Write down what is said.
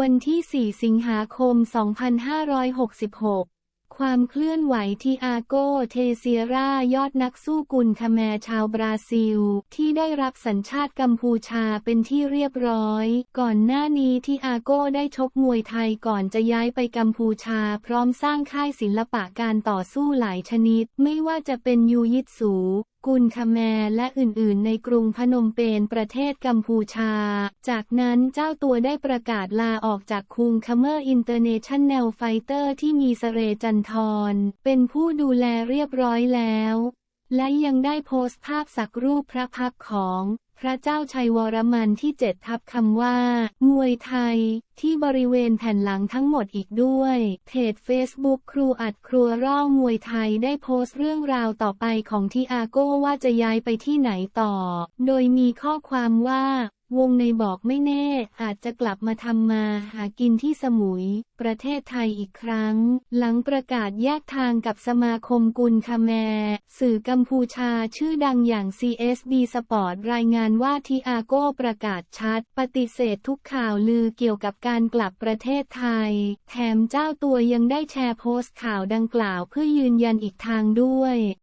วันที่ 4 สิงหาคม 2566 ความเคลื่อนไหวที่อาโกเทเซียร่ายอดนักสู้กุนคาแมชาวบราซิล ที่ได้รับสัญชาติกัมพูชาเป็นที่เรียบร้อย ก่อนหน้านี้ที่อาโกได้ชกมวยไทยก่อนจะย้ายไปกัมพูชา พร้อมสร้างค่ายศิลปะการต่อสู้หลายชนิด ไม่ว่าจะเป็นยูยิตสู กุลคาแมร์และอื่นๆ ในกรุงพนมเปญประเทศกัมพูชา จากนั้นเจ้าตัวได้ประกาศลาออกจากคุงคัมเมอร์อินเตอร์เนชั่นแนลไฟเตอร์ที่มีสเรจันทรเป็นผู้ดูแลเรียบร้อยแล้ว และยังได้โพสต์ภาพสักรูปพระพักของ พระเจ้าชัยวรมันที่เจ็ดทับคำว่า มวยไทย ที่บริเวณแผ่นหลังทั้งหมดอีกด้วยเพจ Facebook ครูอัดครัวร่องมวยไทยได้โพสต์เรื่องราวต่อไปของทีอาโก้ว่าจะย้ายไปที่ไหนต่อ โดยมีข้อความว่า วงในบอกไม่แน่ อาจจะกลับมาทำมาหากินที่สมุย ประเทศไทยอีกครั้ง หลังประกาศแยกทางกับสมาคมกุลคาแม สื่อกัมพูชาชื่อดังอย่าง CSB Sport รายงานว่าทีอาโก้ประกาศชัด ปฏิเสธทุกข่าวลือเกี่ยวกับการกลับประเทศไทย แถมเจ้าตัวยังได้แชร์โพสต์ข่าวดังกล่าวเพื่อยืนยันอีกทางด้วย